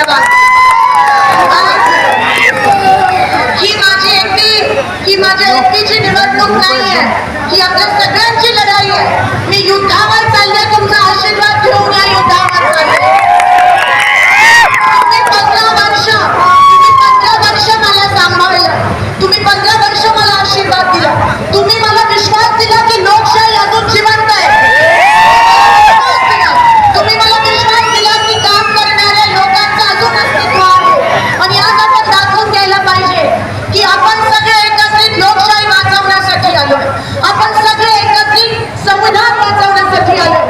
धन्यवाद. ही माझी एकटी ही माझ्या एकटीची निवडणूक नाहीये. ही आपल्या सगळ्यांची लढाई आहे. मी युद्धावर चालले आपण सगळे एकत्रित संविधान वाचवण्यासाठी आलो.